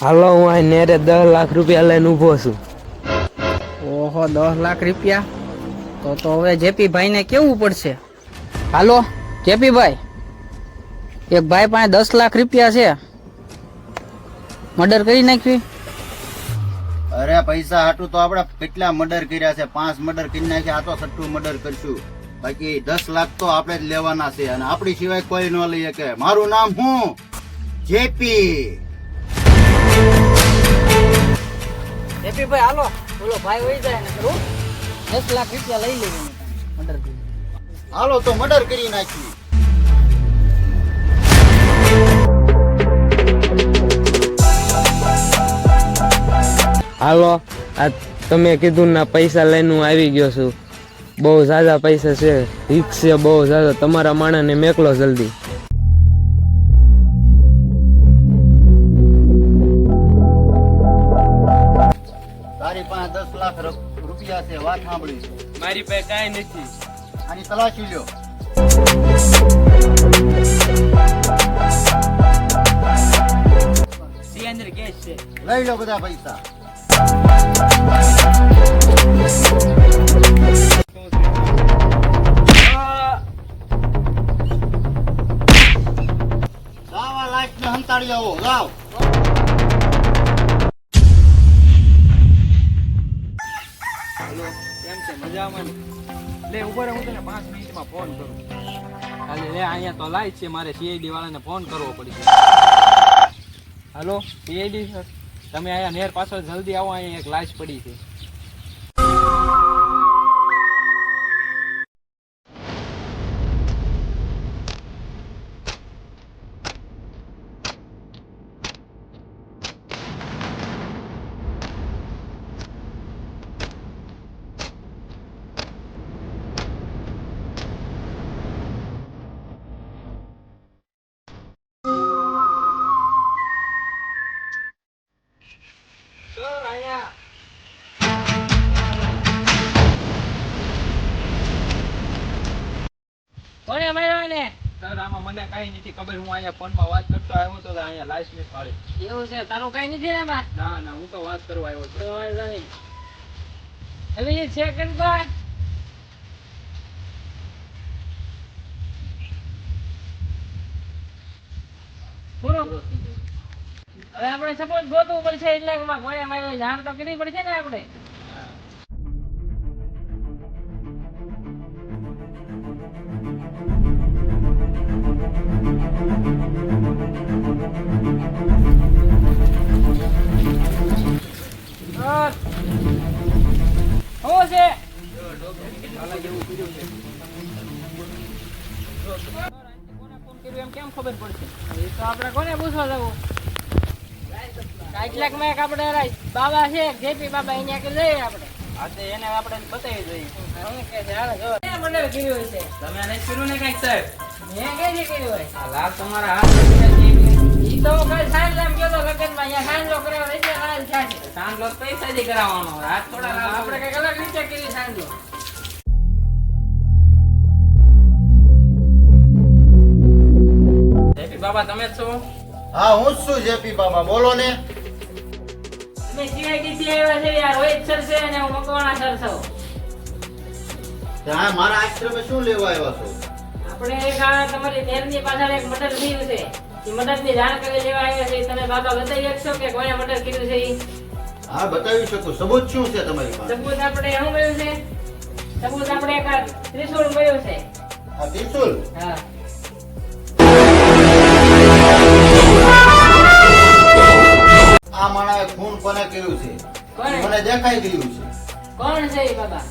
હાલો હું અહીં નેરે દસ લાખ રૂપિયા લઈને ઊભો છું. ઓહો દસ લાખ રૂપિયા? તો તો હવે જેપી ભાઈને કેવું પડશે? હાલો જેપી ભાઈ એક ભાઈ પાસે દસ લાખ રૂપિયા છે. મર્ડર કરી નાખ્યું? અરે પૈસા હાટું તો આપણે કેટલા મર્ડર કર્યા છે? પાંચ મર્ડર કરી નાખ્યા આ તો સટ્ટું મર્ડર કરશું. બાકી દસ લાખ તો આપણે જ લેવાના છે અને આપણી સિવાય કોઈ ન લઈએ કે. મારું નામ હું? જેપી. જેપી ભાઈ હાલો. બોલો ભાઈ હોય જાય ને કરું દસ લાખ રૂપિયા લઈ લેવી મર્ડર કરી હાલો તો મર્ડર કરી નાખી. હાલો આ તમે કીધું ના પૈસા લઈને હું આવી ગયો છું. બહુ ઝાઝા પૈસા છે રિક્ષ છે બહુ ઝાઝા. તમારા માણસને મેકલો જલ્દી. પાસે દસ લાખ રૂપિયા છે વાત સાંભળી છે. મારી પાસે કાંઈ નથી. આની તલાશી લ્યો. લઈ લો બધા પૈસા. ઉપર પાંચ મિનિટમાં ફોન કરું. ખાલી લે, અહીંયા તો લાઈટ છે, મારે સીઆઈડી વાળાને ફોન કરવો પડશે. હલો સીઆઈડી સર તમે અહીંયા નેર પાછળ જલ્દી આવો, અહીંયા એક લાઈટ પડી છે. કાંઈ નથી ખબર હું અહીંયા ફોનમાં વાત કરતો આવ્યો તો અહીંયા લાશ મિસ પાડે એવું છે? તારું કઈ નથી ને ના ના હું તો વાત કરવા આવ્યો છું. હવે એ સેકન્ડ બાદ પૂરો હવે આપણે સપોઝ ગોતવું પડશે એટલે કે જાણ તો કરવી પડશે ને આપણે? હા. શું છે. કોને ફોન કર્યો એમ કેમ ખબર પડશે? એ તો આપણે કોને પૂછવા જવું? કેટલાક મેં આપણે બાબા છે જેપી બાબા અહીંયા કે જઈએ આપણે. હા એને આપણે બતાવી દઈએ શું કે છે હાલો જો ક્યાં કર્યું છે. તમે એને કર્યું ને કાંઈક સાહેબ? મેં કઈ કર્યું હોય. આ લાલ તમારા હાથ તો કાલ સાંજ એમ ગયો તો લગ્નમાં અહીંયા સાંજલો કર્યો એટલે હાલ થશે સાંજલો પૈસા થી કરાવવાનો હાથ થોડા આપણે કઈ અલગ રીતે કરી સાંજલો જેપી બાબા તમે છો? હા હું જ છું જેપી બાબા બોલો ને. અમે CID થી આવ્યા છે યાર રોહિત સર છે અને હું મકવાણા સર છું. ત્યાં મારા આશ્રમે શું લેવા આવ્યા છો? આપણે એક આ તમારી નેરની પાછળ એક મટર થયું છે. એ મર્ડરની જાણકારી લેવા આવ્યા છે. તમે બાબા બતાવી શકશો કે કોને મર્ડર કર્યું છે હા બતાવી શકું. સબૂત શું છે તમારી પાસે? સબૂત આપણે શું મળ્યું છે? સબૂત આપણે એક આ ત્રિશૂળ મળ્યું છે. આ ત્રિશુલ હા. આ માણસે ખૂન કોને કર્યું છે? મને દેખાઈ ગયું છે. કોણ છે બાબા?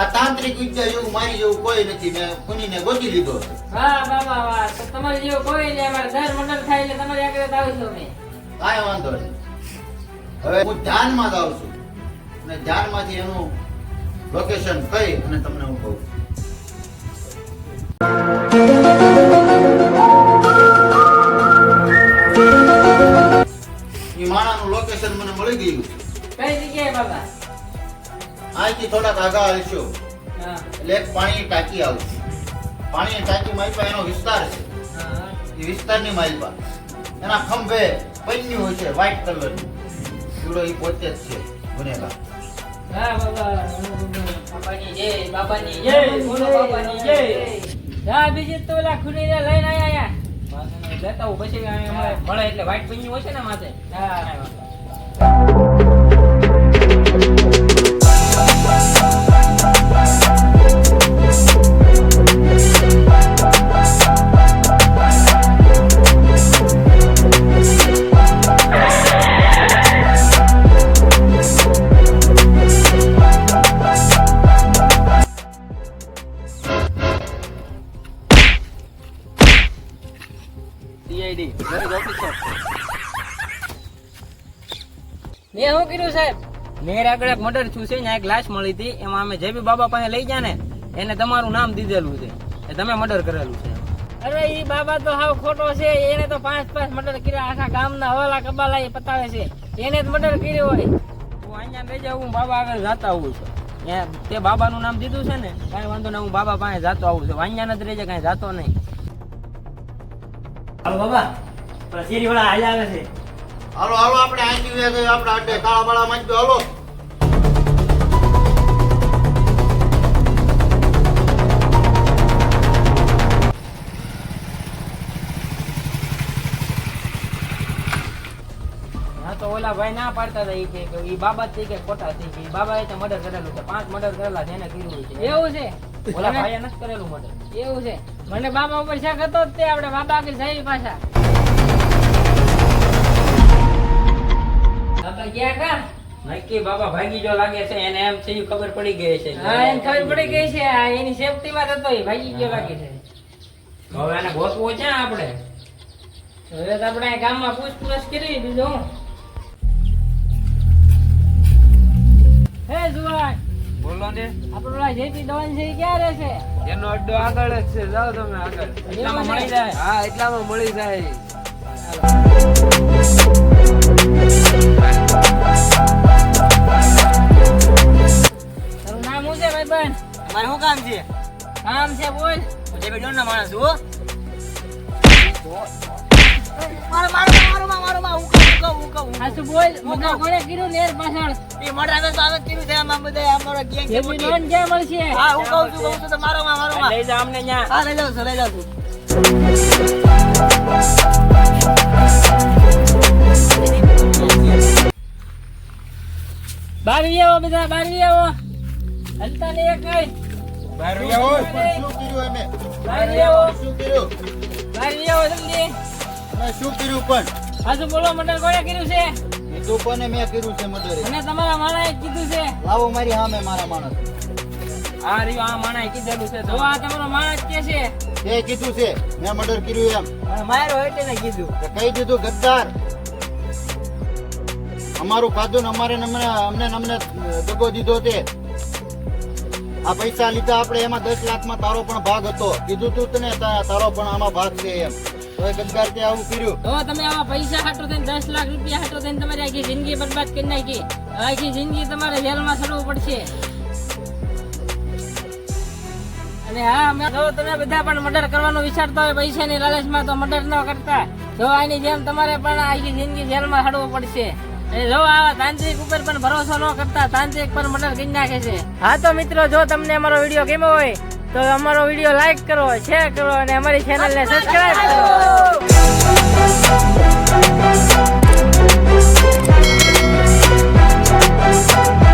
આ તાંત્રિક વિદ્યા જેવું મારી જેવું કોઈ નથી. મેં ખૂનીને ગોતી લીધો. છે વાહ બાબા વાહ. તો તમારે જેવું કોઈ નહીં. અમારે દર મંડળ થાય એટલે તમારી આગળ જ આવું અમે. કાંઈ વાંધો નહીં. હવે હું ધ્યાનમાં જ આવું છું. અને ધ્યાનમાંથી એનું લોકેશન કઈ અને તમને હું કહું માણાનું લોકેશન મને મળી ગયું. છે કઈ જગ્યાએ બાબા? અહીંથી થોડાક આગા હલશો એટલે એક પાણીની ટાંકી આવશે. પાણીની ટાંકી માલપા એનો વિસ્તાર છે. એ વિસ્તારની માલપા એના ખંભે પન્યું હોય છે વ્હાઈટ કલરનું ચૂડો એ પોતે જ છે ગુનેગાર બીજી તો ઓલા ખુલીને લઈને આયા આવું પછી મળે એટલે વ્હાઈટ પન્ની હોય છે ને માથે. હા. CID પોલીસ ઓફિસર મેં શું કીધું સાહેબ? મેર આગળ એક મર્ડર થયું છે ત્યાં એક લાશ મળી હતી. એમાં અમે જે બી બાબા પાસે લઈ ગયા ને એને તમારું નામ દીધેલું છે. એ તમે મર્ડર કરેલું છે. અરે એ બાબા તો હાવ ખોટો છે. એને તો પાંચ પાંચ મર્ડર કર્યા. આખા ગામના હવાલા કબાલા એ પતાવે છે. એને જ મર્ડર કર્યો હોય. હું અહીંયા લઈ જાવ હું બાબા આગળ જાતા આવું છું. ત્યાં તે બાબાનું નામ દીધું છે ને કાંઈ વાંધો નહીં હું બાબા પાસે જાતો આવું છું. અહીંયા નથી રહેજે કાંઈ જાતો નહીં. હાલો બાબા પેલા વાળા હાલ આવે છે. હાલો હાલો આપણે આંજી વ્યા છે આપણે અડે કાળા બાળા માંગજો હાલો. તો ઓલા ભાઈ ના પાડતા હતા ઈ કે એ ઈ બાબા થઈ છે કે ખોટા છે કે બાબા એ તો મર્ડર કરેલું છે. પાંચ મર્ડર કરેલા જેને કીધું કર્યું છે. એવું છે? ઓલા ભાઈએ નથી કરેલું મર્ડર એવું છે? મને બાબા ઉપર શક હતો જ તે આપણે બાબા આગળ જઈએ પાછા. બાબા ગયા કા? નક્કી બાબા ભાગી જો લાગે છે એને એમ છે ઈ ખબર પડી ગઈ છે. હા એને ખબર પડી ગઈ છે આ એની સેફટી માં હતો એ ભાગી ગયો લાગે છે. હવે એને ગોતવો છે આપણે? હવે તો આપણે ગામમાં પૂછપરછ કરી બીજું ને આપણો જેપી દવાન છે ક્યારે છે? એનો અડ્ડો આગળ જ છે. જાઓ તમે આગળ. એટલામાં મળી જાય. હા એટલામાં મળી જાય. તારું નામ શું છે ભાઈ બહેન મારે શું કામ છે? કામ છે બોલ. હું જે બેડો ના માણસ છું હો. આ શું બોલ. મગર કોણે કીધું નેર પાછળ? એ મોઢા આગળ તો આવે છે આમાં બધા અમારો ગેંગ છે જેપી મોટી. દવાન ક્યાં મળશે હા હું કહું છું કહું છું તો મારો માં મારો માં. લઈ જા અમને ન્યા. હા લઈ જાઉં છું લઈ જાઉં છું. બારી આવો બધા બારી આવો. હલતા એક કઈ. શું કર્યું અમે બારી આવો. શું કર્યું? બારી આવો જલ્દી. અમે શું કર્યું પણ? આ શું બોલો મટર કોણે કર્યું છે? કીધું કોને મેં કર્યું છે મર્ડર અને તમારા માણાએ કીધું છે? લાવો મારી સામે મારા માણસ. આ રહ્યું આ માણાએ કીધેલું છે તો. આ તમારો માણસ કે છે? તે કીધું છે મેં મર્ડર કર્યું એમ. અને મારો એટલે ને કીધું. તો કહી દીધું ગદ્દાર. અમારું ખાધું અમારે અમને અમને અમને દગો દીધો તે. આ પૈસા લીધા આપણે એમાં દસ લાખમાં તારો પણ ભાગ હતો. કીધું તું તને તા- તારો પણ આમાં ભાગ છે એમ. તો ગદ્દાર તમારી પણ વિચારતા હોય, પૈસાની લાલચમાં તો મર્ડર ન કરતા. જો જેમ તમારે પણ આખી જિંદગી જેલમાં હડવું પડશે. જો આવા તાંત્રિક ઉપર પણ ભરોસો ન કરતા, તાંત્રિક પર મર્ડર કરી નાખે છે. હા તો મિત્રો, જો તમને અમારો વીડિયો ગમ્યો હોય તો અમારો વીડિયો લાઈક કરો શેર કરો અને અમારી ચેનલને સબસ્ક્રાઈબ કરો.